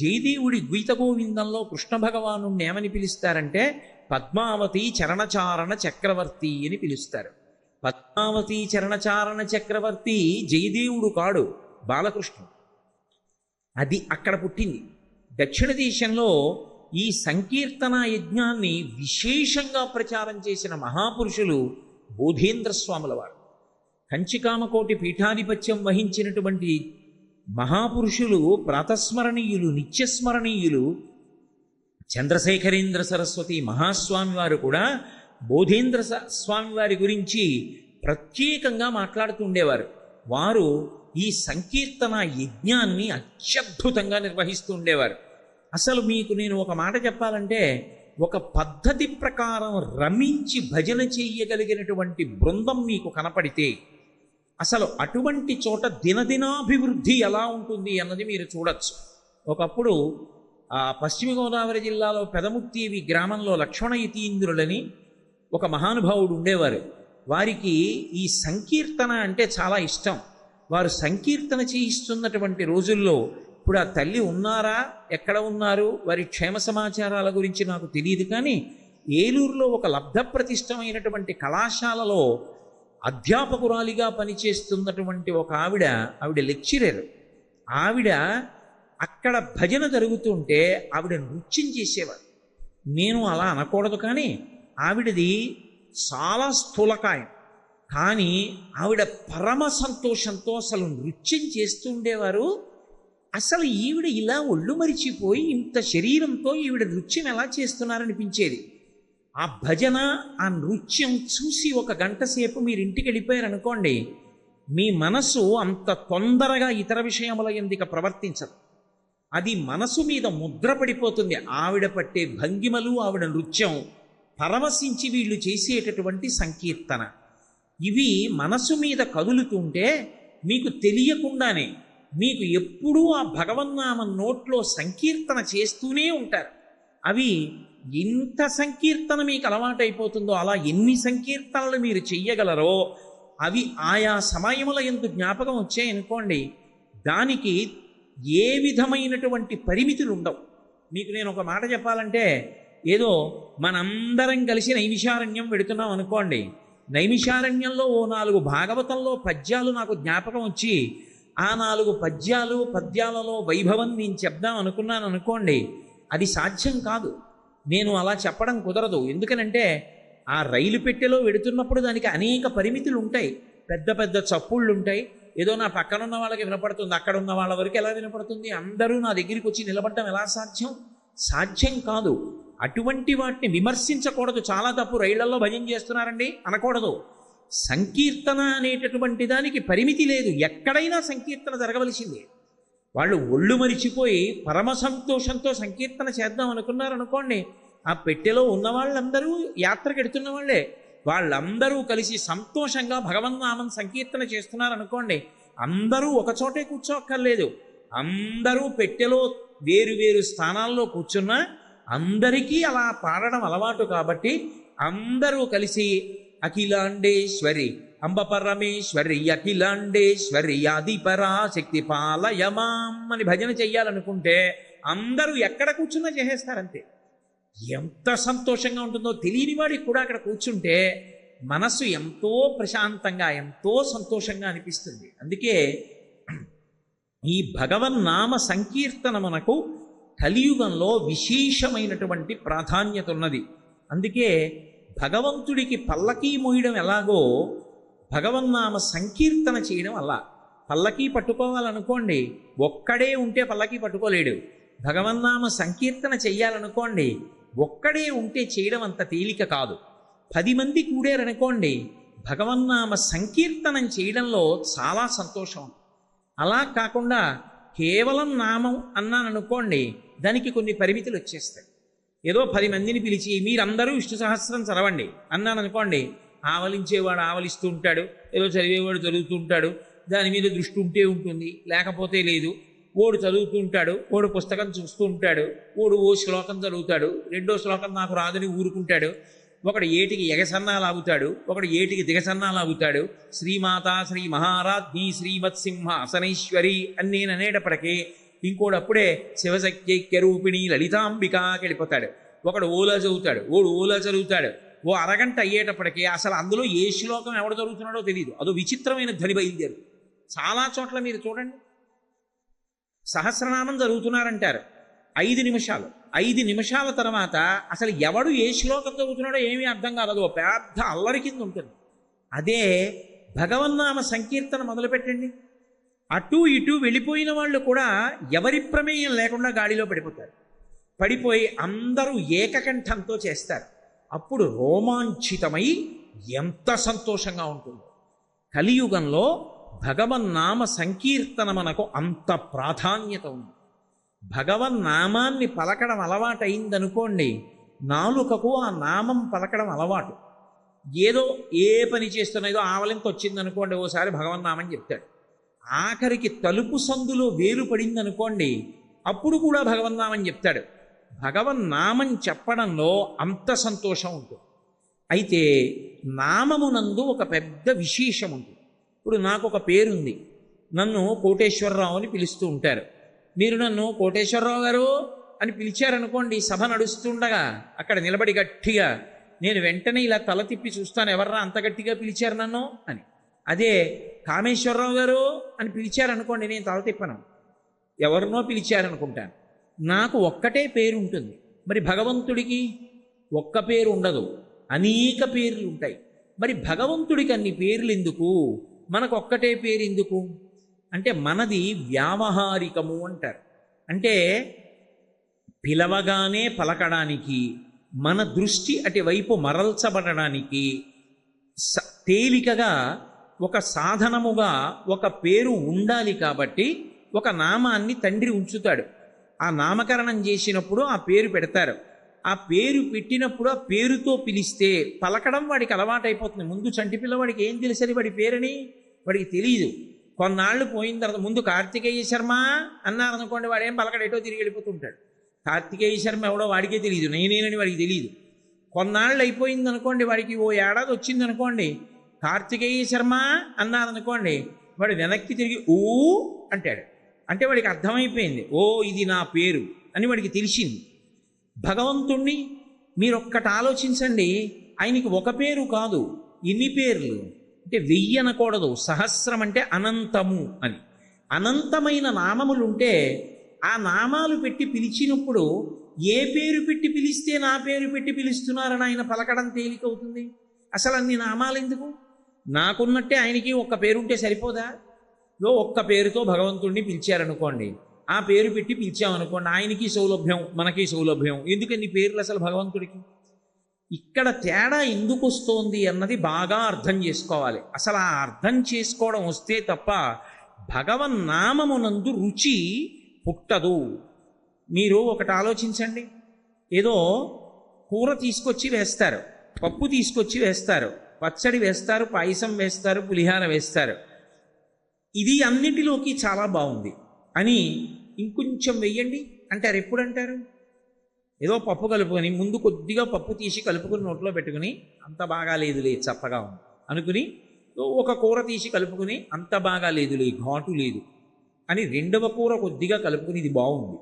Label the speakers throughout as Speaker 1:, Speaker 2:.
Speaker 1: జయదేవుడి గీత గోవిందంలో కృష్ణ భగవాను ఏమని పిలుస్తారంటే పద్మావతి చరణచారణ చక్రవర్తి అని పిలుస్తారు. పద్మావతి చరణచారణ చక్రవర్తి జయదేవుడు కాడు బాలకృష్ణుడు. అది అక్కడ పుట్టింది. దక్షిణ దేశంలో ఈ సంకీర్తన యజ్ఞాన్ని విశేషంగా ప్రచారం చేసిన మహాపురుషులు బోధేంద్ర స్వాముల వారు కంచికామకోటి పీఠాధిపత్యం వహించినటువంటి మహాపురుషులు ప్రాతస్మరణీయులు నిత్యస్మరణీయులు. చంద్రశేఖరేంద్ర సరస్వతి మహాస్వామి వారు కూడా బోధేంద్ర స్వామివారి స్వామి వారి గురించి ప్రత్యేకంగా మాట్లాడుతూ ఉండేవారు. వారు ఈ సంకీర్తన యజ్ఞాన్ని అత్యద్భుతంగా నిర్వహిస్తూ ఉండేవారు. అసలు మీకు నేను ఒక మాట చెప్పాలంటే ఒక పద్ధతి ప్రకారం రమించి భజన చెయ్యగలిగినటువంటి బృందం మీకు కనపడితే అసలు అటువంటి చోట దినదినాభివృద్ధి ఎలా ఉంటుంది అన్నది మీరు చూడొచ్చు. ఒకప్పుడు పశ్చిమ గోదావరి జిల్లాలో పెదముక్తివి గ్రామంలో లక్ష్మణ యతీంద్రులని ఒక మహానుభావుడు ఉండేవారు. వారికి ఈ సంకీర్తన అంటే చాలా ఇష్టం. వారు సంకీర్తన చేయిస్తున్నటువంటి రోజుల్లో ఇప్పుడు ఆ తల్లి ఉన్నారా? ఎక్కడ ఉన్నారు? వారి క్షేమ సమాచారాల గురించి నాకు తెలియదు కానీ ఏలూరులో ఒక లబ్ధప్రతిష్టమైనటువంటి కళాశాలలో అధ్యాపకురాలిగా పనిచేస్తున్నటువంటి ఒక ఆవిడ ఆవిడ లెక్చరర్. ఆవిడ అక్కడ భజన జరుగుతుంటే ఆవిడ నృత్యం చేసేవారు. నేను అలా అనకూడదు కానీ ఆవిడది చాలా స్థూలకాయం. కానీ ఆవిడ పరమ సంతోషంతో అసలు నృత్యం చేస్తూ ఉండేవారు. అసలు ఈవిడ ఇలా ఒళ్ళు మరిచిపోయి ఇంత శరీరంతో ఈవిడ నృత్యం ఎలా చేస్తున్నారనిపించేది? ఆ భజన ఆ నృత్యం చూసి ఒక గంట సేపు మీరు ఇంటికి వెళ్ళిపోయారు అనుకోండి మీ మనసు అంత తొందరగా ఇతర విషయముల ఎందుక ప్రవర్తించదు. అది మనసు మీద ముద్ర పడిపోతుంది. ఆవిడ పట్టే భంగిమలు ఆవిడ నృత్యం పరవశించి వీళ్ళు చేసేటటువంటి సంకీర్తన. ఇవి మనసు మీద కదులుతుంటే మీకు తెలియకుండానే మీకు ఎప్పుడూ ఆ భగవన్నామం నోట్లో సంకీర్తన చేస్తూనే ఉంటారు. అవి ఎంత సంకీర్తన మీకు అలవాటైపోతుందో అలా ఎన్ని సంకీర్తనలు మీరు చెయ్యగలరో అవి ఆయా సమయముల ఎందు జ్ఞాపకం వచ్చాయనుకోండి దానికి ఏ విధమైనటువంటి పరిమితులు ఉండవు మీకు నేను ఒక మాట చెప్పాలంటే ఏదో మనందరం కలిసి నైమిషారణ్యం పెడుతున్నాం అనుకోండి నైమిషారణ్యంలో ఓ నాలుగు భాగవతంలో పద్యాలు నాకు జ్ఞాపకం వచ్చి ఆ నాలుగు పద్యాలు పద్యాలలో వైభవం నేను చెప్దాం అనుకున్నాను అనుకోండి అది సాధ్యం కాదు. నేను అలా చెప్పడం కుదరదు. ఎందుకనంటే ఆ రైలు పెట్టెలో వెడుతున్నప్పుడు దానికి అనేక పరిమితులు ఉంటాయి. పెద్ద పెద్ద చప్పుళ్ళు ఉంటాయి. ఏదో నా పక్కన ఉన్న వాళ్ళకి వినపడుతుంది అక్కడ ఉన్న వాళ్ళ వరకు ఎలా వినపడుతుంది అందరూ నా దగ్గరికి వచ్చి నిలబడటం ఎలా సాధ్యం? సాధ్యం కాదు. అటువంటి వాటిని విమర్శించకూడదు. చాలా తప్పు రైళ్ళలో భజన చేస్తున్నారండి. అనకూడదు. సంకీర్తన అనేటటువంటి దానికి పరిమితి లేదు. ఎక్కడైనా సంకీర్తన జరగవలసిందే. వాళ్ళు ఒళ్ళు మరిచిపోయి పరమ సంతోషంతో సంకీర్తన చేద్దాం అనుకున్నారు అనుకోండి ఆ పెట్టెలో ఉన్న వాళ్ళందరూ యాత్రకు ఎడుతున్న వాళ్ళే. వాళ్ళందరూ కలిసి సంతోషంగా భగవన్నామం సంకీర్తన చేస్తున్నారు అనుకోండి అందరూ ఒక చోటే కూర్చోక్కర్లేదు. అందరూ పెట్టెలో వేరు వేరు స్థానాల్లో కూర్చున్నా అందరికీ అలా పాడడం అలవాటు కాబట్టి అందరూ కలిసి అఖిలాండేశ్వరి అంబ పరమేశ్వరి అఖిలాండేశ్వరి ఆదిపరా శక్తి పాలయమాం అని భజన చెయ్యాలనుకుంటే అందరూ ఎక్కడ కూర్చున్నా చేసేస్తారంతే. ఎంత సంతోషంగా ఉంటుందో తెలియని వాడికి కూడా అక్కడ కూర్చుంటే మనస్సు ఎంతో ప్రశాంతంగా ఎంతో సంతోషంగా అనిపిస్తుంది. అందుకే ఈ భగవన్నామ సంకీర్తన మనకు కలియుగంలో విశేషమైనటువంటి ప్రాధాన్యత ఉన్నది. అందుకే భగవంతుడికి పల్లకీ మోయడం ఎలాగో భగవన్నామ సంకీర్తన చేయడం అలా పల్లకీ పట్టుకోవాలనుకోండి ఒక్కడే ఉంటే పల్లకీ పట్టుకోలేడు. భగవన్నామ సంకీర్తన చెయ్యాలనుకోండి ఒక్కడే ఉంటే చేయడం అంత తేలిక కాదు. పది మంది కూడారనుకోండి భగవన్నామ సంకీర్తనం చేయడంలో చాలా సంతోషం. అలా కాకుండా కేవలం నామం అన్నాను అనుకోండి దానికి కొన్ని పరిమితులు వచ్చేస్తాయి ఏదో పది మందిని పిలిచి మీరందరూ విష్ణు సహస్రం చదవండి అన్నాను అనుకోండి ఆవలించేవాడు ఆవలిస్తూ ఉంటాడు ఏదో చదివేవాడు చదువుతూ ఉంటాడు దాని మీద దృష్టి ఉంటే ఉంటుంది లేకపోతే లేదు. ఓడు చదువుతూ ఉంటాడు ఓడు పుస్తకం చూస్తూ ఉంటాడు ఓడు ఓ శ్లోకం చదువుతాడు రెండో శ్లోకం నాకు రాదని ఊరుకుంటాడు ఒకడు ఏటికి ఎగసన్నాలాగుతాడు ఒకడు ఏటికి దిగసన్నాలాగుతాడు శ్రీమాత శ్రీ మహారాజ్ఞి శ్రీమత్సింహ అసనైశ్వరి అని నేను అనేటప్పటికీ ఇంకోడు అప్పుడే శివశక్తి రూపిణి లలితాంబిక వెళ్ళిపోతాడు ఒకడు ఓలా చదువుతాడు ఓడు ఓలా చదువుతాడు. ఓ అరగంట అయ్యేటప్పటికీ అసలు అందులో ఏ శ్లోకం ఎవడు జరుగుతున్నాడో తెలియదు అదో విచిత్రమైన ధ్వని బయలుదేరు. చాలా చోట్ల మీరు చూడండి. సహస్రనామం జరుగుతున్నారంటారు ఐదు నిమిషాలు. ఐదు నిమిషాల తర్వాత అసలు ఎవడు ఏ శ్లోకం చదువుతున్నాడో ఏమీ అర్థం కాదు. ఓ పెద్ద అల్లరి కింద ఉంటుంది. అదే భగవన్నామ సంకీర్తన మొదలుపెట్టండి. అటు ఇటు వెళ్ళిపోయిన వాళ్ళు కూడా ఎవరి ప్రమేయం లేకుండా గాడిలో పడిపోతారు. పడిపోయి అందరూ ఏకకంఠంతో చేస్తారు. అప్పుడు రోమాంచితమై ఎంత సంతోషంగా ఉంటుందో. కలియుగంలో భగవన్నామ సంకీర్తన మనకు అంత ప్రాధాన్యత ఉంది. భగవన్నామాన్ని పలకడం అలవాటైందనుకోండి నాలుకకు ఆ నామం పలకడం అలవాటు. ఏదో ఏ పని చేస్తున్నదో ఏదో ఆవలింత వచ్చిందనుకోండి ఓసారి భగవన్నామని చెప్తాడు. ఆఖరికి తలుపు సందులో వేలు పడిందనుకోండి అప్పుడు కూడా భగవన్నామని చెప్తాడు. భగవన్నామం చెప్పడంలో అంత సంతోషం ఉంటుంది. అయితే నామమునందు ఒక పెద్ద విశేషం ఉంటుంది. ఇప్పుడు నాకు ఒక పేరుంది. నన్ను కోటేశ్వరరావు అని పిలుస్తూ ఉంటారు. మీరు నన్ను కోటేశ్వరరావు గారు అని పిలిచారనుకోండి సభ నడుస్తుండగా అక్కడ నిలబడి గట్టిగా నేను వెంటనే ఇలా తల తిప్పి చూస్తాను ఎవర్రా అంత గట్టిగా పిలిచారు నన్ను అని. అదే కామేశ్వరరావు గారు అని పిలిచారనుకోండి నేను తల తిప్పను. ఎవరినో పిలిచారనుకుంటాను. నాకు ఒక్కటే పేరు ఉంటుంది మరి భగవంతుడికి ఒక్క పేరు ఉండదు అనేక పేర్లు ఉంటాయి మరి భగవంతుడికి అన్ని పేర్లు ఎందుకు మనకు ఒక్కటే పేరు ఎందుకు అంటే మనది వ్యావహారికము అంటారు. అంటే పిలవగానే పలకడానికి మన దృష్టి అటువైపు మరల్చబడడానికి స- తేలికగా ఒక సాధనముగా ఒక పేరు ఉండాలి కాబట్టి ఒక నామాన్ని తండ్రి ఉంచుతాడు. ఆ నామకరణం చేసినప్పుడు ఆ పేరు పెడతారు. ఆ పేరు పెట్టినప్పుడు ఆ పేరుతో పిలిస్తే పలకడం వాడికి అలవాటైపోతుంది. ముందు చంటి పిల్లవాడికి ఏం తెలుసని వాడి పేరని? వాడికి తెలియదు కొన్నాళ్ళు పోయిన తర్వాత ముందు కార్తికేయ శర్మ అన్నారనుకోండి వాడు ఏం పలకడేటో తిరిగి వెళ్ళిపోతుంటాడు. కార్తికేయ శర్మ ఎవడో వాడికే తెలియదు నేనేనని వాడికి తెలియదు కొన్నాళ్ళు అయిపోయింది అనుకోండి వాడికి ఓ ఏడాది వచ్చింది అనుకోండి కార్తికేయ శర్మ అన్నారనుకోండి వాడు వెనక్కి తిరిగి ఊ అంటాడు. అంటే వాడికి అర్థమైపోయింది. ఓ ఇది నా పేరు అని వాడికి తెలిసింది. భగవంతుణ్ణి మీరు ఒక్కటి ఆలోచించండి. ఆయనకి ఒక పేరు కాదు ఇన్ని పేర్లు. అంటే వెయ్యి అనకూడదు సహస్రం అంటే అనంతము అని. అనంతమైన నామములుంటే ఆ నామాలు పెట్టి పిలిచినప్పుడు ఏ పేరు పెట్టి పిలిస్తే నా పేరు పెట్టి పిలుస్తున్నారని ఆయన పలకడం తేలికవుతుంది? అసలు అన్ని నామాలు ఎందుకు నాకున్నట్టే ఆయనకి ఒక్క పేరుంటే సరిపోదా? లో ఒక్క పేరుతో భగవంతుడిని పిలిచారనుకోండి. ఆ పేరు పెట్టి పిలిచామనుకోండి ఆయనకి సౌలభ్యం మనకి సౌలభ్యం. ఎందుకని పేర్లు అసలు భగవంతుడికి? ఇక్కడ తేడా ఎందుకు వస్తోంది అన్నది బాగా అర్థం చేసుకోవాలి. అసలు ఆ అర్థం చేసుకోవడం వస్తే తప్ప భగవన్నామమునందు రుచి పుట్టదు. మీరు ఒకటి ఆలోచించండి. ఏదో కూర తీసుకొచ్చి వేస్తారు పప్పు తీసుకొచ్చి వేస్తారు పచ్చడి వేస్తారు పాయసం వేస్తారు పులిహార వేస్తారు. ఇది అన్నిటిలోకి చాలా బాగుంది. అని ఇంకొంచెం వెయ్యండి. అంటారు ఎప్పుడు అంటారు? ఏదో పప్పు కలుపుకొని ముందు కొద్దిగా పప్పు తీసి కలుపుకొని నోట్లో పెట్టుకుని అంత బాగా లేదులే చప్పగా ఉంది అనుకుని ఒక కూర తీసి కలుపుకుని అంత బాగా లేదులే ఘాటు లేదు అని రెండవ కూర కొద్దిగా కలుపుకుని ఇది బాగుంది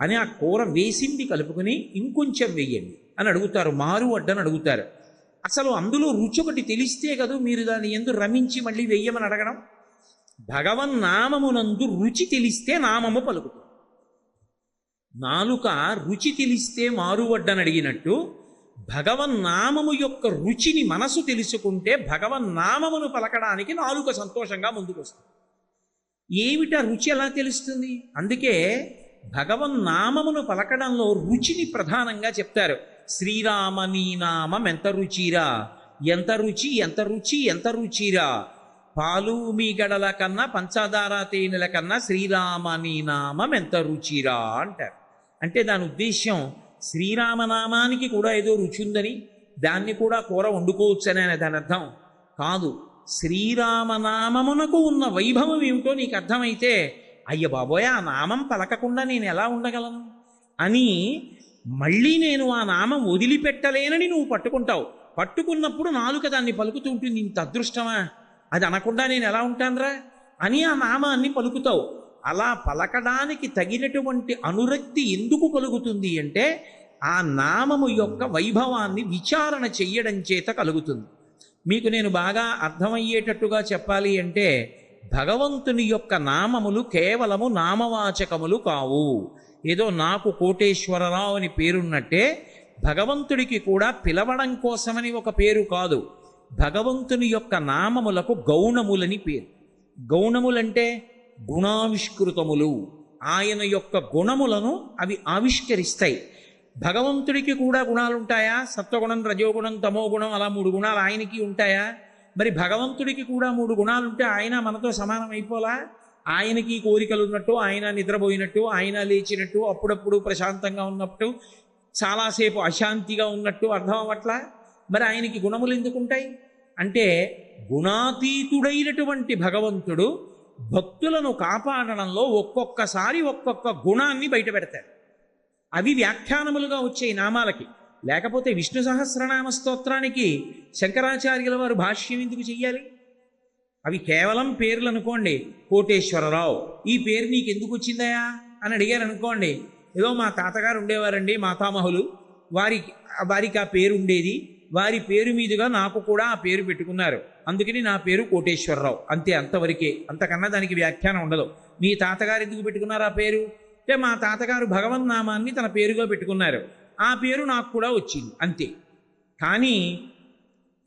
Speaker 1: అని ఆ కూర వేసింది కలుపుకుని ఇంకొంచెం వెయ్యండి అని అడుగుతారు. మారు అడ్డని అడుగుతారు. అసలు అందులో రుచి ఒకటి తెలిస్తే కదా మీరు దాన్ని ఎందు రమించి మళ్ళీ వెయ్యమని అడగడం? భగవన్ నామమునందు రుచి తెలిస్తే నామము పలుకుతుంది. నాలుక రుచి తెలిస్తే మారువడ్డని అడిగినట్టు భగవన్నామము యొక్క రుచిని మనసు తెలుసుకుంటే భగవన్నామమును పలకడానికి నాలుక సంతోషంగా ముందుకు వస్తుంది ఏమిటా రుచి ఎలా తెలుస్తుంది? అందుకే భగవన్నామమును పలకడంలో రుచిని ప్రధానంగా చెప్తారు. శ్రీరామ నీ నామం ఎంత రుచిరా? ఎంత రుచి ఎంత రుచి ఎంత రుచిరా? పాలు మీ గడల కన్నా పంచదార తేనెల కన్నా శ్రీరామ నీ నామం ఎంత రుచిరా అంటారు. అంటే దాని ఉద్దేశ్యం శ్రీరామనామానికి కూడా ఏదో రుచి ఉందని దాన్ని కూడా కూర వండుకోవచ్చని అనే దాని అర్థం కాదు. శ్రీరామనామమునకు ఉన్న వైభవం ఏమిటో నీకు అర్థమైతే అయ్య బాబోయ్ ఆ నామం పలకకుండా నేను ఎలా ఉండగలను? అని మళ్ళీ నేను ఆ నామం వదిలిపెట్టలేనని నువ్వు పట్టుకుంటావు. పట్టుకున్నప్పుడు నాలుక దాన్ని పలుకుతూ ఉంటుంది ఇంత అదృష్టమా? అది అనకుండా నేను ఎలా ఉంటానరా? అని ఆ నామాన్ని పలుకుతావు. అలా పలకడానికి తగినటువంటి అనురక్తి ఎందుకు కలుగుతుంది అంటే ఆ నామము యొక్క వైభవాన్ని విచారణ చెయ్యడం చేత కలుగుతుంది. మీకు నేను బాగా అర్థమయ్యేటట్టుగా చెప్పాలి అంటే భగవంతుని యొక్క నామములు కేవలము నామవాచకములు కావు. ఏదో నాకు కోటేశ్వరరావు అని పేరున్నట్టే భగవంతుడికి కూడా పిలవడం కోసమని ఒక పేరు కాదు. భగవంతుని యొక్క నామములకు గౌణములని పేరు. గౌణములంటే గుణావిష్కృతములు. ఆయన యొక్క గుణములను అవి ఆవిష్కరిస్తాయి. భగవంతుడికి కూడా గుణాలు ఉంటాయా సత్వగుణం రజోగుణం తమోగుణం అలా మూడు గుణాలు ఆయనకి ఉంటాయా? మరి భగవంతుడికి కూడా మూడు గుణాలు ఉంటే ఆయన మనతో సమానం అయిపోలా? ఆయనకి కోరికలు ఉన్నట్టు ఆయన నిద్రపోయినట్టు ఆయన లేచినట్టు అప్పుడప్పుడు ప్రశాంతంగా ఉన్నట్టు చాలాసేపు అశాంతిగా ఉన్నట్టు అర్థం అవ్వట్లా మరి ఆయనకి గుణములు ఎందుకు ఉంటాయి అంటే గుణాతీతుడైనటువంటి భగవంతుడు భక్తులను కాపాడడంలో ఒక్కొక్కసారి ఒక్కొక్క గుణాన్ని బయటపెడతారు అవి వ్యాఖ్యానములుగా వచ్చే నామాలకి. లేకపోతే విష్ణు సహస్రనామ స్తోత్రానికి శంకరాచార్యుల వారు భాష్యం ఎందుకు చెయ్యాలి? అవి కేవలం పేర్లు అనుకోండి కోటేశ్వరరావు ఈ పేరు నీకు ఎందుకు వచ్చిందయా అని అడిగారు అనుకోండి ఏదో మా తాతగారు ఉండేవారండి మాతామహులు వారికి వారికి ఆ పేరు ఉండేది వారి పేరు మీదుగా నాకు కూడా ఆ పేరు పెట్టుకున్నారు. అందుకని నా పేరు కోటేశ్వరరావు. అంతే అంతవరకే. అంతకన్నా దానికి వ్యాఖ్యానం ఉండదు. మీ తాతగారు ఎందుకు పెట్టుకున్నారు ఆ పేరు? అంటే మా తాతగారు భగవన్ నామాన్ని తన పేరుగా పెట్టుకున్నారు. ఆ పేరు నాకు కూడా వచ్చింది. అంతే. కానీ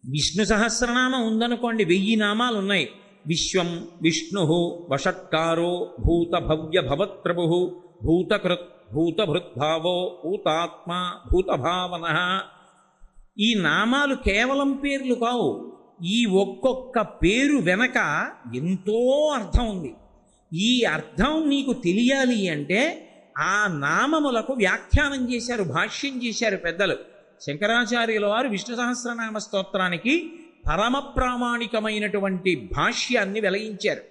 Speaker 1: విష్ణు సహస్రనామం ఉందనుకోండి వెయ్యి నామాలు ఉన్నాయి విశ్వం విష్ణు వషట్కారో భూత భవ్య భవత్ప్రభు భూతకృత్ భూతభృద్భావో భూతాత్మ భూతభావన ఈ నామాలు కేవలం పేర్లు కావు. ఈ ఒక్కొక్క పేరు వెనక ఎంతో అర్థం ఉంది. ఈ అర్థం నీకు తెలియాలి అంటే ఆ నామములకు వ్యాఖ్యానం చేశారు భాష్యం చేశారు పెద్దలు. శంకరాచార్యుల వారు విష్ణు సహస్రనామ స్తోత్రానికి పరమ ప్రామాణికమైనటువంటి భాష్యాన్ని వెలయించారు.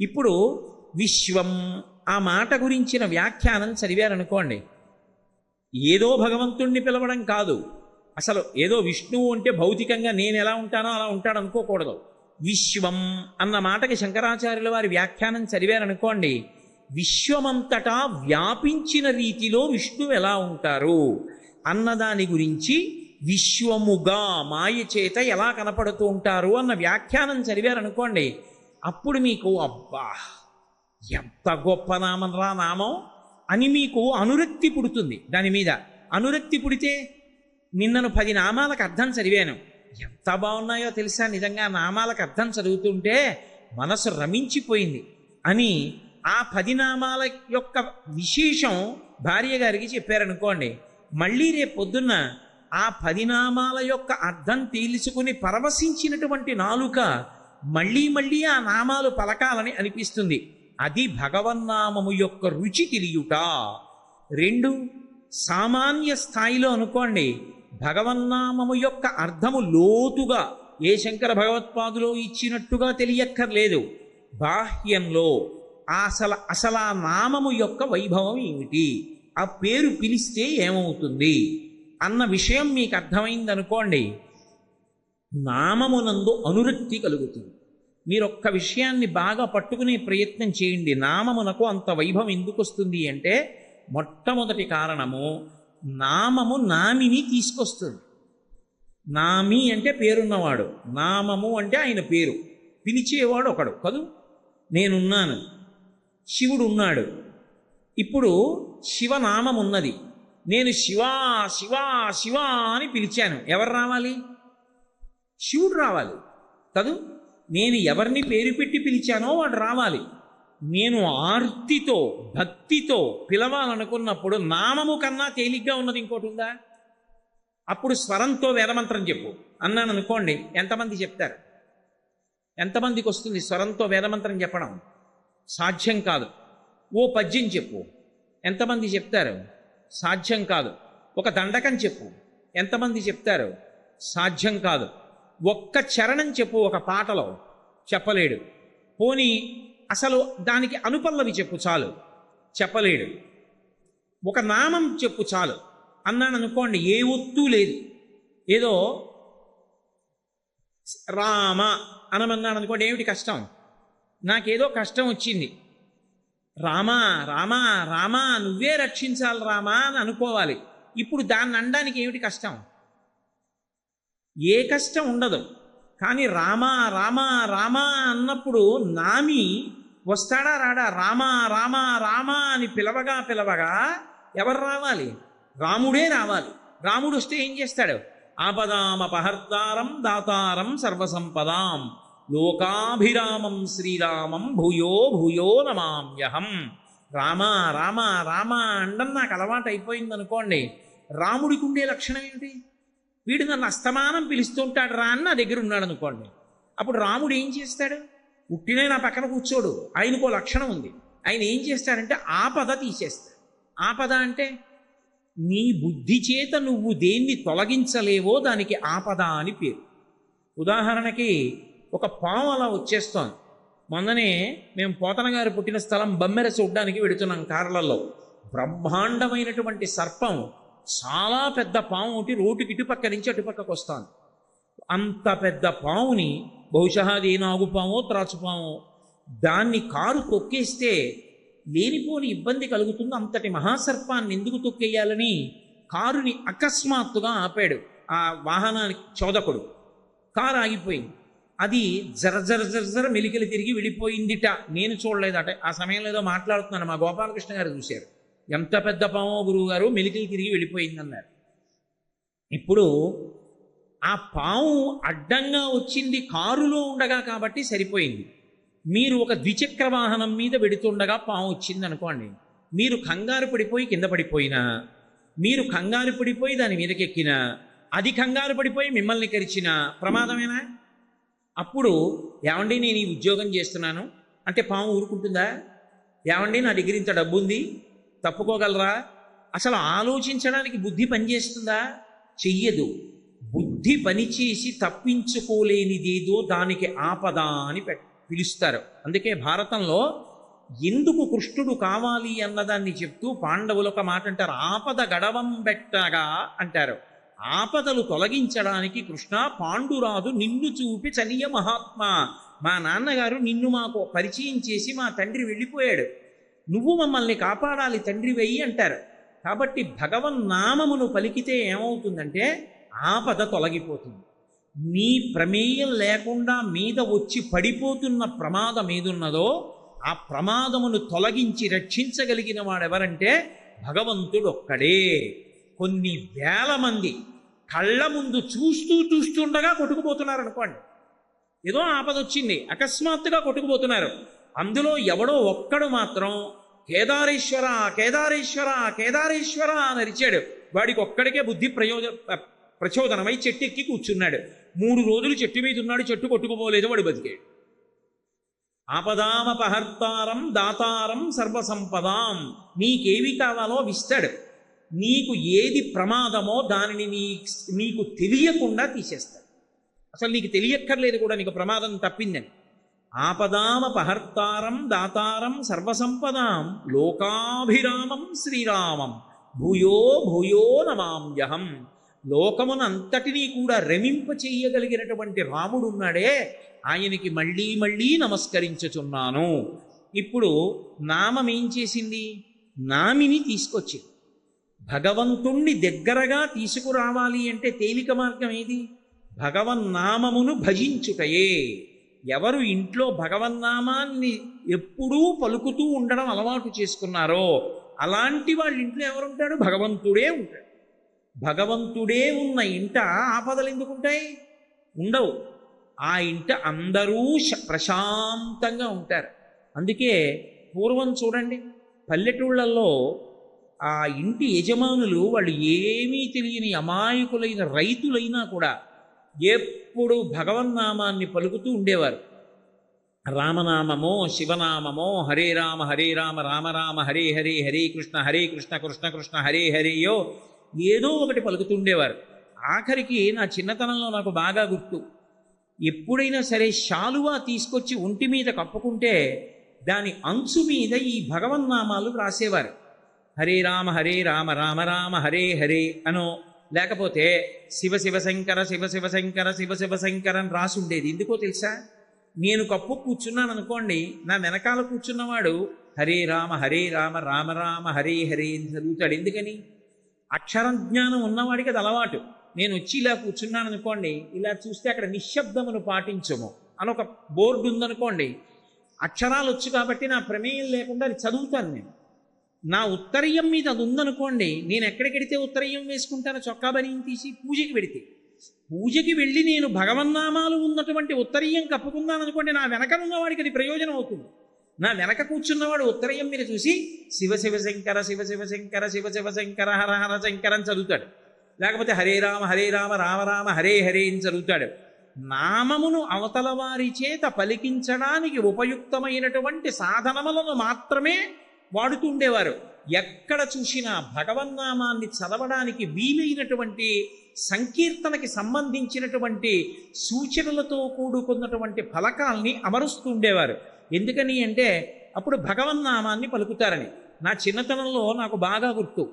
Speaker 1: ఇప్పుడు విశ్వం ఆ మాట గురించిన వ్యాఖ్యానం చదివారనుకోండి. ఏదో భగవంతుణ్ణి పిలవడం కాదు. అసలు ఏదో విష్ణువు అంటే భౌతికంగా నేను ఎలా ఉంటానో అలా ఉంటాడు అనుకోకూడదు. విశ్వం అన్న మాటకి శంకరాచార్యుల వారి వ్యాఖ్యానం చదివారనుకోండి విశ్వమంతటా వ్యాపించిన రీతిలో విష్ణువు ఎలా ఉంటారు? అన్నదాని గురించి విశ్వముగా మాయ చేత ఎలా కనపడుతూ ఉంటారు అన్న వ్యాఖ్యానం చదివారనుకోండి అప్పుడు మీకు అబ్బా ఎంత గొప్ప నామం రా నామం అని మీకు అనురక్తి పుడుతుంది. దాని మీద అనురక్తి పుడితే నిన్నను పది నామాలకు అర్థం చదివాను. ఎంత బాగున్నాయో తెలుసా? నిజంగా నామాలకు అర్థం చదువుతుంటే మనసు రమించిపోయింది. అని ఆ పది నామాల యొక్క విశేషం భార్య గారికి చెప్పారనుకోండి మళ్ళీ రేపు పొద్దున్న ఆ పది నామాల యొక్క అర్థం తేల్చుకుని పరవశించినటువంటి నాలుక మళ్ళీ మళ్ళీ ఆ నామాలు పలకాలని అనిపిస్తుంది. అది భగవన్నామము యొక్క రుచి తెలియుట. రెండు సామాన్య స్థాయిలో అనుకోండి భగవన్నామము యొక్క అర్థము లోతుగా ఏ శంకర భగవత్పాదులో ఇచ్చినట్టుగా తెలియక్కర్లేదు. బాహ్యంలో అసలు అసలు ఆ నామము యొక్క వైభవం ఏమిటి? ఆ పేరు పిలిస్తే ఏమవుతుంది? అన్న విషయం మీకు అర్థమైందనుకోండి. నామమునందు అనురక్తి కలుగుతుంది. మీరు ఒక్క విషయాన్ని బాగా పట్టుకునే ప్రయత్నం చేయండి. నామమునకు అంత వైభవం ఎందుకు వస్తుంది అంటే మొట్టమొదటి కారణము నామము నామిని తీసుకొస్తుంది. నామి అంటే పేరున్నవాడు. నామము అంటే ఆయన పేరు. పిలిచేవాడు ఒకడు. కదూ? నేనున్నాను. శివుడు ఉన్నాడు ఇప్పుడు శివనామం ఉన్నది నేను శివా శివా శివా అని పిలిచాను. ఎవరు రావాలి? శివుడు రావాలి. కదూ? నేను ఎవరిని పేరు పెట్టి పిలిచానో వాడు రావాలి. నేను ఆర్తితో భక్తితో పిలవాలనుకున్నప్పుడు నామము కన్నా తేలిగ్గా ఉన్నది ఇంకోటి ఉందా? అప్పుడు స్వరంతో వేదమంత్రం చెప్పు. అన్నాను అనుకోండి ఎంతమంది చెప్తారు? ఎంతమందికి వస్తుంది స్వరంతో వేదమంత్రం చెప్పడం? సాధ్యం కాదు. ఓ పద్యం చెప్పు. ఎంతమంది చెప్తారు? సాధ్యం కాదు. ఒక దండకం చెప్పు. ఎంతమంది చెప్తారు? సాధ్యం కాదు. ఒక్క చరణం చెప్పు ఒక పాటలో. చెప్పలేడు. పోనీ అసలు దానికి అనుపల్లవి చెప్పు చాలు. చెప్పలేడు. ఒక నామం చెప్పు చాలు. అన్నాను అనుకోండి ఏ ఒత్తు లేదు. ఏదో రామ అనమన్నాను అనుకోండి ఏమిటి కష్టం? నాకేదో కష్టం వచ్చింది. రామా రామా రామా నువ్వే రక్షించాలి రామా అని అనుకోవాలి. ఇప్పుడు దాన్ని అనడానికి ఏమిటి కష్టం? ఏ కష్టం ఉండదు. కానీ రామా రామా రామా అన్నప్పుడు నామి వస్తాడా రాడా? రామా రామా రామా అని పిలవగా పిలవగా ఎవరు రావాలి? రాముడే రావాలి. రాముడు వస్తే ఏం చేస్తాడు? ఆపదామపహర్తారం దాతారం సర్వసంపదాం. లోకాభిరామం శ్రీరామం భూయో భూయో నమామ్యహం. రామ రామ రామ అండం నాకు అలవాటు అయిపోయింది అనుకోండి రాముడికి ఉండే లక్షణం ఏంటి? వీడు నన్ను అస్తమానం పిలుస్తుంటాడు రా అని నా దగ్గర ఉన్నాడు అనుకోండి అప్పుడు రాముడు ఏం చేస్తాడు? పుట్టినే నా పక్కన కూర్చోడు. ఆయనకో లక్షణం ఉంది. ఆయన ఏం చేస్తాడంటే ఆపద తీసేస్తాడు ఆపద అంటే నీ బుద్ధి చేత నువ్వు దేన్ని తొలగించలేవో దానికి ఆపద అని పేరు. ఉదాహరణకి ఒక పాము అలా వచ్చేస్తోంది. మొన్ననే మేము పోతన గారు పుట్టిన స్థలం బమ్మెర చూడ్డానికి వెడుతున్నాం కార్లలో. బ్రహ్మాండమైనటువంటి సర్పం. చాలా పెద్ద పాము ఒకటి రోడ్డుకి ఇటుపక్క నుంచి అటుపక్కకు వస్తాను అంత పెద్ద పావుని బహుశా అది నాగుపామో త్రాచుపామో దాన్ని కారు తొక్కేస్తే లేనిపోని ఇబ్బంది కలుగుతుంది. అంతటి మహాసర్పాన్ని ఎందుకు తొక్కేయాలని కారుని అకస్మాత్తుగా ఆపాడు ఆ వాహనానికి చోదకుడు. కారు ఆగిపోయింది. అది జర జర జర జర మెలికలు తిరిగి వెళ్ళిపోయిందిట నేను చూడలేదట. ఆ సమయంలో ఏదో మాట్లాడుతున్నాను. మా గోపాలకృష్ణ గారు చూశారు. ఎంత పెద్ద పామో గురువు గారు మెలికలు తిరిగి వెళ్ళిపోయిందన్నారు ఇప్పుడు ఆ పాము అడ్డంగా వచ్చింది కారులో ఉండగా కాబట్టి సరిపోయింది. మీరు ఒక ద్విచక్ర వాహనం మీద వెడుతుండగా పాము వచ్చింది అనుకోండి మీరు కంగారు పడిపోయి కింద పడిపోయినా మీరు కంగారు పడిపోయి దాని మీదకెక్కినా అది కంగారు పడిపోయి మిమ్మల్ని కరిచిన ప్రమాదమేనా? అప్పుడు ఏమండి నేను ఈ ఉద్యోగం చేస్తున్నాను అంటే పాము ఊరుకుంటుందా? ఏమండి నా దగ్గర ఇంత డబ్బు ఉంది తప్పుకోగలరా? అసలు ఆలోచించడానికి బుద్ధి పనిచేస్తుందా? చెయ్యదు. బుద్ధి పనిచేసి తప్పించుకోలేనిదేదో దానికి ఆపద అని పె- పిలుస్తారు. అందుకే భారతంలో ఎందుకు కృష్ణుడు కావాలి అన్నదాన్ని చెప్తూ పాండవులు ఒక మాట అంటారు ఆపద గడవం బెట్టగా అంటారు. ఆపదలు తొలగించడానికి కృష్ణ పాండురాదు నిన్ను చూపి చనియ మహాత్మా మా నాన్నగారు నిన్ను మాకు పరిచయం చేసి మా తండ్రి వెళ్ళిపోయాడు. నువ్వు మమ్మల్ని కాపాడాలి తండ్రి వెయ్యి అంటారు. కాబట్టి భగవన్ నామమును పలికితే ఏమవుతుందంటే ఆపద తొలగిపోతుంది. మీ ప్రమేయం లేకుండా మీద వచ్చి పడిపోతున్న ప్రమాదం ఏదున్నదో ఆ ప్రమాదమును తొలగించి రక్షించగలిగిన వాడెవరంటే భగవంతుడు ఒక్కడే. కొన్ని వేల మంది కళ్ళ ముందు చూస్తూ చూస్తుండగా కొట్టుకుపోతున్నారు అనుకోండి ఏదో ఆపద వచ్చింది అకస్మాత్తుగా కొట్టుకుపోతున్నారు. అందులో ఎవడో ఒక్కడు మాత్రం కేదారేశ్వర కేదారేశ్వర కేదారేశ్వర అని అరిచాడు. వాడికి ఒక్కడికే బుద్ధి ప్రయోజ ప్రచోదనమై చెట్టు ఎక్కి కూర్చున్నాడు. మూడు రోజులు చెట్టు మీద ఉన్నాడు చెట్టు కొట్టుకుపోలేదు వాడు బతికాడు ఆపదామపహర్తారం దాతారం సర్వసంపదాం. నీకేవి కావాలో విస్తాడు. నీకు ఏది ప్రమాదమో దానిని నీ నీకు తెలియకుండా తీసేస్తాడు. అసలు నీకు తెలియక్కర్లేదు కూడా నీకు ప్రమాదం తప్పిందని. ఆపదామపహర్తారం దాతారం సర్వసంపదాం. లోకాభిరామం శ్రీరామం. భూయో భూయో నమామ్యహం. లోకమునంతటినీ కూడా రమింప చెయ్యగలిగినటువంటి రాముడు ఉన్నాడే ఆయనకి మళ్ళీ మళ్ళీ నమస్కరించుచున్నాను. ఇప్పుడు నామం ఏం చేసింది? నామిని తీసుకొచ్చింది. భగవంతుణ్ణి దగ్గరగా తీసుకురావాలి అంటే తేలిక మార్గం ఏది? భగవన్నామమును భజించుటయే. ఎవరు ఇంట్లో భగవన్నామాన్ని ఎప్పుడూ పలుకుతూ ఉండడం అలవాటు చేసుకున్నారో అలాంటి వాళ్ళ ఇంట్లో ఎవరుంటాడు భగవంతుడే ఉంటాడు. భగవంతుడే ఉన్న ఇంట ఆపదలు ఎందుకుంటాయి? ఉండవు. ఆ ఇంట అందరూ శ- ప్రశాంతంగా ఉంటారు. అందుకే పూర్వం చూడండి పల్లెటూళ్ళల్లో ఆ ఇంటి యజమానులు వాళ్ళు ఏమీ తెలియని అమాయకులైన రైతులైనా కూడా ఎప్పుడు భగవన్నామాన్ని పలుకుతూ ఉండేవారు. రామనామమో శివనామమో హరే రామ హరే రామ రామ రామ హరే హరే హరే కృష్ణ హరే కృష్ణ కృష్ణ కృష్ణ హరే హరేయో ఏదో ఒకటి పలుకుతుండేవారు. ఆఖరికి నా చిన్నతనంలో నాకు బాగా గుర్తు. ఎప్పుడైనా సరే శాలువా తీసుకొచ్చి ఒంటి మీద కప్పుకుంటే దాని అంచు మీద ఈ భగవన్నామాలు రాసేవారు హరే రామ హరే రామ రామ రామ హరే హరే అనో లేకపోతే శివ శివ శంకర శివ శివ శంకర శివ శివ శంకర అని రాసి ఉండేది ఎందుకో తెలుసా? నేను కప్పు కూర్చున్నాను అనుకోండి నా వెనకాల కూర్చున్నవాడు హరే రామ హరే రామ రామ రామ హరే హరే అని చదువుతాడు. ఎందుకని? అక్షరం జ్ఞానం ఉన్నవాడికి అది అలవాటు. నేను వచ్చి ఇలా కూర్చున్నాను అనుకోండి ఇలా చూస్తే అక్కడ నిశ్శబ్దమును పాటించము అని ఒక బోర్డు ఉందనుకోండి అక్షరాలు వచ్చు కాబట్టి నా ప్రమేయం లేకుండా అది చదువుతాను నేను. నా ఉత్తరీయం మీద అది ఉందనుకోండి నేను ఎక్కడికెడితే ఉత్తరీయం వేసుకుంటాను చొక్కా బనియం తీసి పూజకి పెడితే పూజకి వెళ్ళి నేను భగవన్నామాలు ఉన్నటువంటి ఉత్తరీయం కప్పుకున్నాను అనుకోండి నా వెనకనున్న వాడికి అది ప్రయోజనం అవుతుంది. నా వెనక కూర్చున్నవాడు ఉత్తరయం మీరు చూసి శివ శివ శంకర శివ శివ శంకర శివ శివ శంకర హర హర శంకర అని చదువుతాడు. లేకపోతే హరే రామ హరే రామ రామ రామ హరే హరే అని చదువుతాడు. నామమును అవతల వారి చేత పలికించడానికి ఉపయుక్తమైనటువంటి సాధనములను మాత్రమే వాడుతుండేవారు ఎక్కడ చూసినా భగవన్నామాన్ని చదవడానికి వీలైనటువంటి సంకీర్తనకి సంబంధించినటువంటి సూచనలతో కూడుకున్నటువంటి ఫలకాల్ని అమరుస్తుండేవారు ఎందుకని అంటే అప్పుడు భగవన్నామాన్ని పలుకుతారని. నా చిన్నతనంలో నాకు బాగా గుర్తు.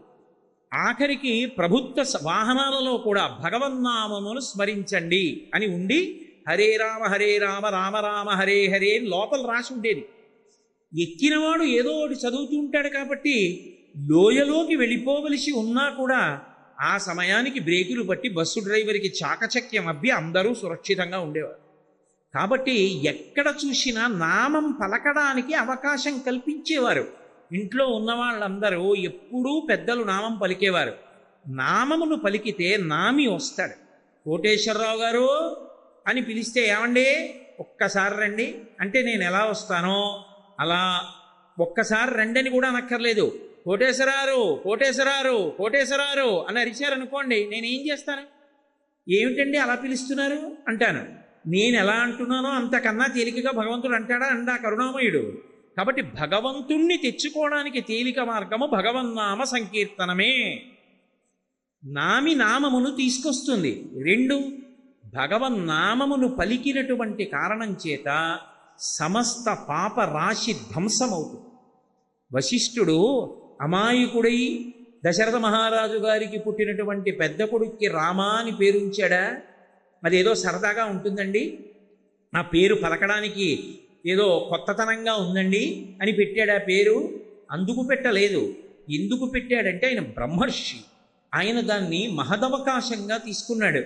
Speaker 1: ఆఖరికి ప్రభుత్వ స- వాహనాలలో కూడా భగవన్నామమును స్మరించండి అని ఉండి హరే రామ హరే రామ రామ రామ హరే హరే అని లోపల రాసి ఉండేది. ఎక్కినవాడు ఏదో ఒకటి చదువుతూ ఉంటాడు కాబట్టి లోయలోకి వెళ్ళిపోవలసి ఉన్నా కూడా ఆ సమయానికి బ్రేకులు పట్టి బస్సు డ్రైవర్కి చాకచక్యం అబ్బి అందరూ సురక్షితంగా ఉండేవారు. కాబట్టి ఎక్కడ చూసినా నామం పలకడానికి అవకాశం కల్పించేవారు. ఇంట్లో ఉన్న వాళ్ళందరూ ఎప్పుడూ పెద్దలు నామం పలికేవారు. నామమును పలికితే నామి వస్తాడు. కోటేశ్వరరావు గారు అని పిలిస్తే ఏమండి? ఒక్కసారి రండి. అంటే నేను ఎలా వస్తానో? అలా ఒక్కసారి రండి అని కూడా అనక్కర్లేదు. కోటేశ్వరారు కోటేశ్వరారు కోటేశ్వరారు అని అరిచారనుకోండి నేనేం చేస్తాను? ఏమిటండి అలా పిలుస్తున్నారు? అంటాను. నేను ఎలా అంటున్నానో అంతకన్నా తేలికగా భగవంతుడు అంటాడా అండా కరుణామయుడు. కాబట్టి భగవంతుణ్ణి తెచ్చుకోవడానికి తేలిక మార్గము భగవన్నామ సంకీర్తనమే. నామి నామమును తీసుకొస్తుంది. రెండు భగవన్నామమును పలికినటువంటి కారణం చేత సమస్త పాప రాశి ధ్వంసమవుతుంది. వశిష్ఠుడు అమాయకుడై దశరథ మహారాజు గారికి పుట్టినటువంటి పెద్ద కొడుక్కి రామా అని పేరుంచాడా? మరి ఏదో సరదాగా ఉంటుందండి. ఆ పేరు పలకడానికి ఏదో కొత్తతనంగా ఉందండి అని పెట్టాడు ఆ పేరు. అందుకు పెట్టలేదు. ఎందుకు పెట్టాడంటే ఆయన బ్రహ్మర్షి. ఆయన దాన్ని మహదవకాశంగా తీసుకున్నాడు.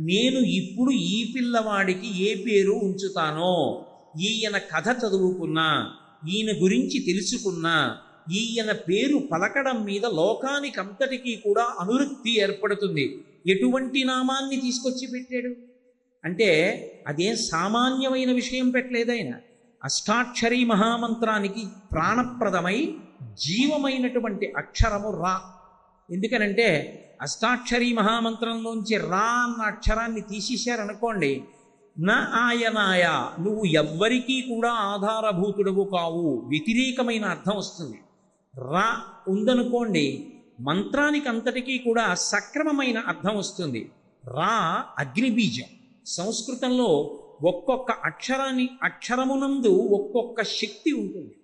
Speaker 1: నేను ఇప్పుడు ఈ పిల్లవాడికి ఏ పేరు ఉంచుతానో ఈయన కథ చదువుకున్నా ఈయన గురించి తెలుసుకున్నా ఈయన పేరు పలకడం మీద లోకానికంతటికీ కూడా అనురక్తి ఏర్పడుతుంది. ఎటువంటి నామాన్ని తీసుకొచ్చి పెట్టాడు? అంటే అదేం సామాన్యమైన విషయం పెట్టలేదైనా అష్టాక్షరీ మహామంత్రానికి ప్రాణప్రదమై జీవమైనటువంటి అక్షరము రా. ఎందుకనంటే అష్టాక్షరీ మహామంత్రంలోంచి రా అన్న అక్షరాన్ని తీసేశారనుకోండి నా ఆయనాయ నువ్వు ఎవ్వరికీ కూడా ఆధారభూతుడవు కావు. వ్యతిరేకమైన అర్థం వస్తుంది. రా ఉందనుకోండి మంత్రానికి అంతటికీ కూడా సక్రమమైన అర్థం వస్తుంది. రా అగ్నిబీజం. సంస్కృతంలో ఒక్కొక్క అక్షరాన్ని అక్షరమునందు ఒక్కొక్క శక్తి ఉంటుంది.